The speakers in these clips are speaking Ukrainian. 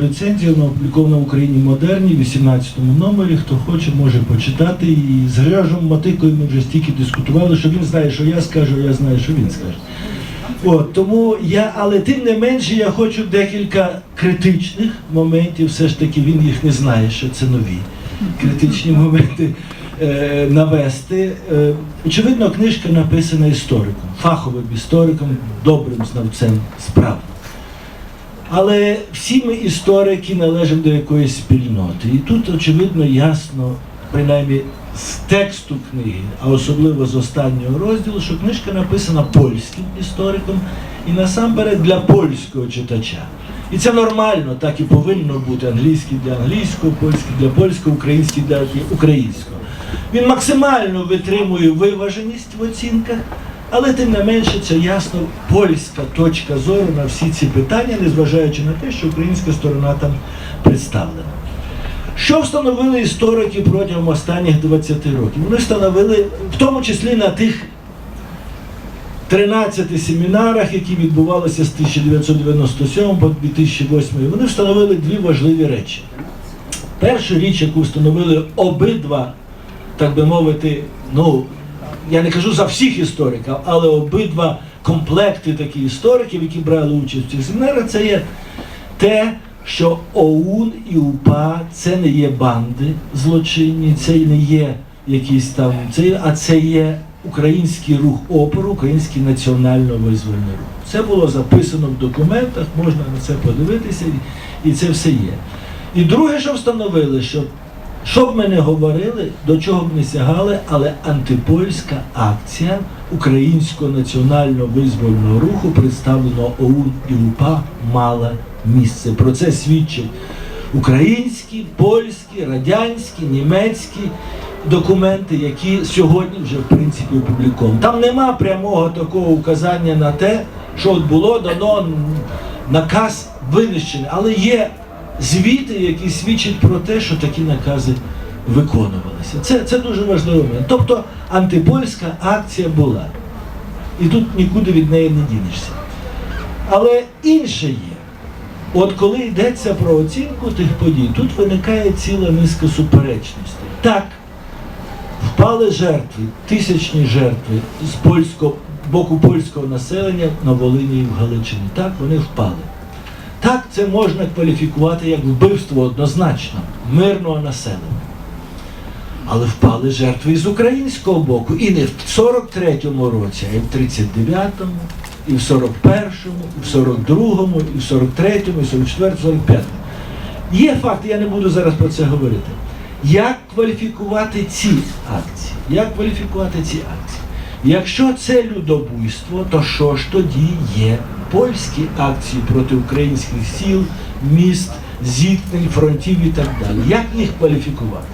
Рецензія вона опублікована в Україні модерні, в 18 номері. Хто хоче, може почитати. І з Грижом Матикою ми вже стільки дискутували, що він знає, що я скажу, а я знаю, що він скаже. От, тому я, але тим не менше, я хочу декілька критичних моментів, все ж таки він їх не знає, що це нові критичні моменти е, навести. Е, очевидно, книжка написана істориком, фаховим істориком, добрим знавцем справ. Але всі ми історики належимо до якоїсь спільноти. І тут, очевидно, ясно, принаймні з тексту книги, а особливо з останнього розділу, що книжка написана польським істориком і насамперед для польського читача. І це нормально, так і повинно бути англійський для англійського, польський для польського, український для українського. Він максимально витримує виваженість в оцінках, але тим не менше це ясно польська точка зору на всі ці питання, незважаючи на те, що українська сторона там представлена. Що встановили історики протягом останніх 20 років? Вони встановили, в тому числі на тих 13 семінарах, які відбувалися з 1997 по 2008, вони встановили дві важливі речі. Перша річ, яку встановили обидва, так би мовити, ну, я не кажу за всіх істориків, але обидва комплекти таких істориків, які брали участь в цих семінарах, це є те, що ОУН і УПА це не є банди злочинні, це не є якісь там, це, а це є український рух опору, український національно-визвольний рух. Це було записано в документах, можна на це подивитися, і- це все є. І друге, що встановили, що що б ми не говорили, до чого б не сягали, але антипольська акція українського національного визвольного руху, представленого ОУН і УПА, мала місце. Про це свідчать українські, польські, радянські, німецькі документи, які сьогодні вже в принципі опубліковані. Там нема прямого такого указання на те, що от було дано наказ винищений, але є звіти, які свідчать про те, що такі накази виконувалися. Це, це дуже важливий момент. Тобто антипольська акція була. І тут нікуди від неї не дінешся. Але інше є. От коли йдеться про оцінку тих подій, тут виникає ціла низка суперечностей. Так, впали жертви, тисячні жертви з польського боку польського населення на Волині і в Галичині. Так, вони впали. Так, це можна кваліфікувати як вбивство однозначно мирного населення. Але впали жертви і з українського боку. І не в 43-му році, а й в 39-му, і в 41-му, і в 42-му, і в 43-му, і в 44-му, 45-му. Є факти, я не буду зараз про це говорити. Як кваліфікувати ці акції? Як кваліфікувати ці акції? Якщо це людобуйство, то що ж тоді є польські акції проти українських сіл, міст, зіткнень, фронтів і так далі? Як їх кваліфікувати?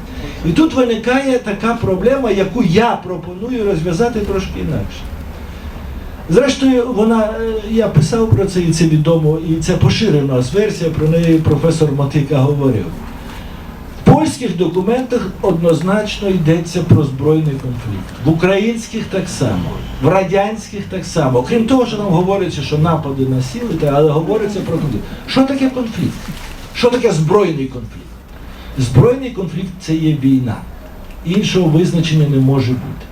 І тут виникає така проблема, яку я пропоную розв'язати трошки інакше. Зрештою, вона, е, я писав про це, і це відомо, і це поширена версія, про неї професор Матика говорив. Польських документах однозначно йдеться про збройний конфлікт. В українських так само, в радянських так само. Крім того, що нам говориться, що напади на але говориться про конфлікт. Що таке конфлікт? Що таке збройний конфлікт? Збройний конфлікт це є війна. Іншого визначення не може бути.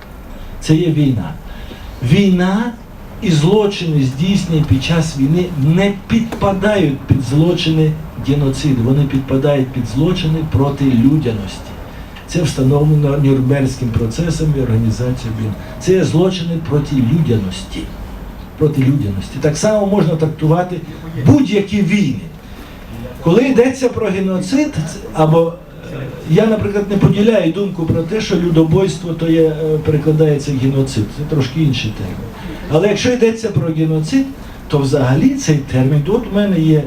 Це є війна. Війна і злочини, здійснені під час війни, не підпадають під злочини геноциду. Вони підпадають під злочини проти людяності. Це встановлено Нюрнберзьким процесом і організацією війни. Це є злочини проти людяності. Проти людяності. Так само можна трактувати будь-які війни. Коли йдеться про геноцид, або е, я, наприклад, не поділяю думку про те, що людобойство то є, е, перекладається як геноцид. Це трошки інший термін. Але якщо йдеться про геноцид, то взагалі цей термін, от у мене є е,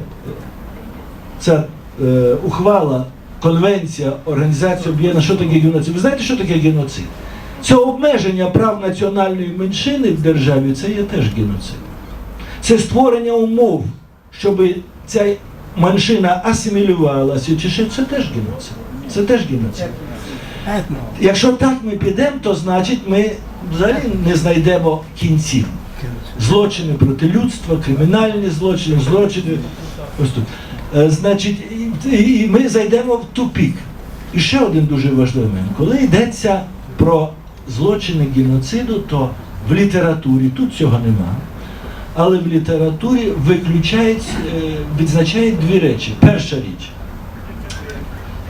ця е, ухвала, конвенція Організації Об'єднання, що таке геноцид. Ви знаєте, що таке геноцид? Це обмеження прав національної меншини в державі, це є теж геноцид. Це створення умов, щоб ця меншина асимілювалася, чи ще це теж геноцид. Це теж геноцид. Якщо так ми підемо, то значить ми взагалі не знайдемо кінців. Злочини проти людства, кримінальні злочини, злочини. Е, Значить, і, ми зайдемо в тупік. І ще один дуже важливий момент. Коли йдеться про злочини геноциду, то в літературі тут цього нема. Але в літературі виключають, е, відзначають дві речі. Перша річ.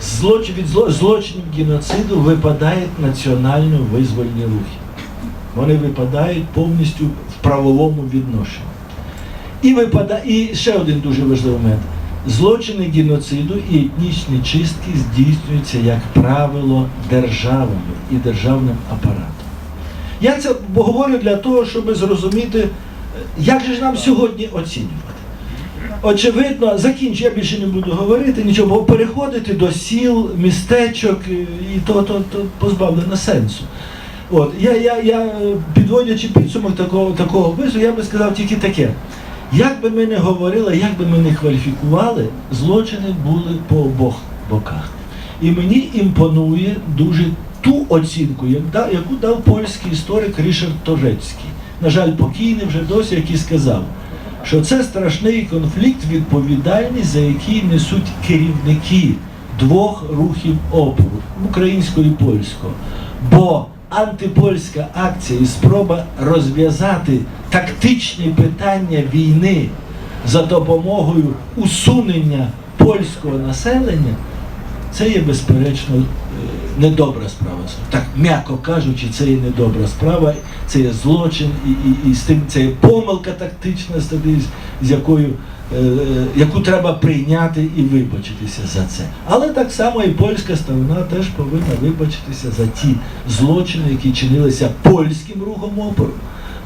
Злочин, від зло- злочинів геноциду випадають національно-визвольні рухи. Вони випадають повністю в правовому відношенні. І, випада... і ще один дуже важливий момент. Злочини геноциду і етнічні чистки здійснюються, як правило, державами і державним апаратом. Я це говорю для того, щоб зрозуміти, е, як же ж нам сьогодні оцінювати. Очевидно, закінчу, я більше не буду говорити, нічого, бо переходити до сіл, містечок е, і то, то, то позбавлено сенсу. От, я, я, я е, підводячи підсумок такого, такого вису, я би сказав тільки таке. Як би ми не говорили, як би ми не кваліфікували, злочини були по обох боках. І мені імпонує дуже ту оцінку, яку дав польський історик Рішард Тожецький, на жаль, покійний вже досі, який сказав, що це страшний конфлікт, відповідальність, за який несуть керівники двох рухів опору українського і польського. Бо антипольська акція і спроба розв'язати тактичні питання війни за допомогою усунення польського населення, це є безперечно е, недобра справа. Так, м'яко кажучи, це є недобра справа, це є злочин, і, і, і з тим це є помилка тактична, з якою, яку треба прийняти і вибачитися за це. Але так само і польська сторона теж повинна вибачитися за ті злочини, які чинилися польським рухом опору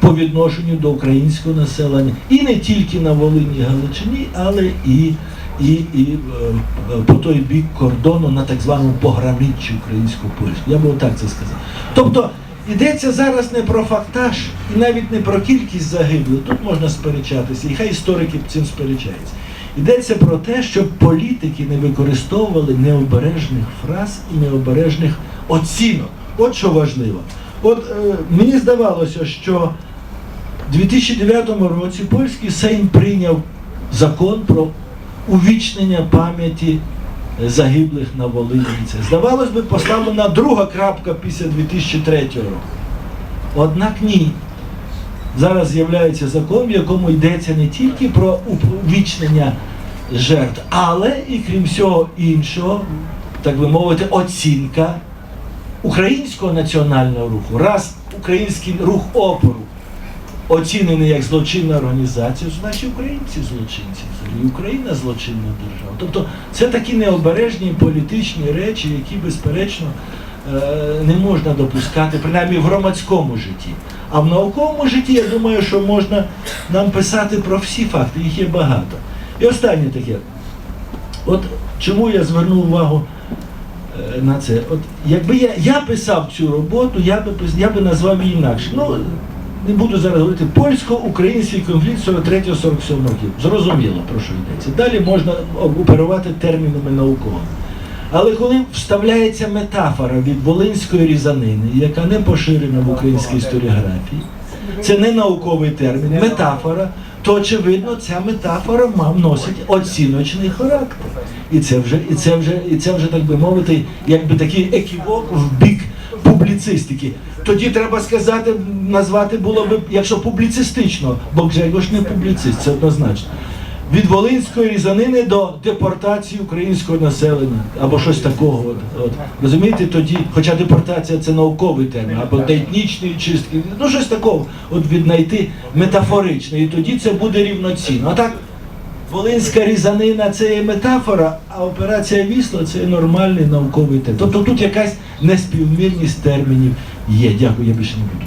по відношенню до українського населення, і не тільки на Волині Галичині, але і, і, і е, е, по той бік кордону на так званому пограниччі українсько-польського. Я би отак це сказав. Тобто йдеться зараз не про фактаж і навіть не про кількість загиблих. Тут можна сперечатися, і хай історики цим сперечаються. Йдеться про те, щоб політики не використовували необережних фраз і необережних оцінок. От що важливо. От е, мені здавалося, що у 2009 році польський Сейм прийняв закон про увічнення пам'яті загиблих на Волині. Здавалось би, поставлена друга крапка після 2003 року. Однак ні. Зараз з'являється закон, в якому йдеться не тільки про увічнення жертв, але і крім всього іншого, так би мовити, оцінка українського національного руху. Раз український рух опору оцінений як злочинна організація, значить українці злочинці, і Україна злочинна держава. Тобто це такі необережні політичні речі, які, безперечно, е, не можна допускати, принаймні в громадському житті. А в науковому житті, я думаю, що можна нам писати про всі факти, їх є багато. І останнє таке. От чому я звернув увагу е, на це? От якби я, я писав цю роботу, я би я би назвав її інакше. Ну, не буду зараз говорити польсько-український конфлікт 43-47 років. Зрозуміло, про що йдеться. Далі можна оперувати термінами науковими. Але коли вставляється метафора від волинської різанини, яка не поширена в українській історіографії, це не науковий термін, метафора, то очевидно ця метафора носить оціночний характер. І це вже, і це вже, і це вже так би мовити, якби такий еківок в бік публіцистики. Тоді треба сказати, назвати було б, якщо публіцистично, бо Гжегош не публіцист, це однозначно. Від Волинської різанини до депортації українського населення або щось такого. От, от. Розумієте, тоді, хоча депортація це науковий термін, або до етнічної чистки, ну щось такого, от віднайти метафорично, і тоді це буде рівноцінно. А так, Волинська різанина це є метафора, а операція Вісла це є нормальний науковий термін. Тобто тут якась неспівмірність термінів є. Дякую, я більше не буду.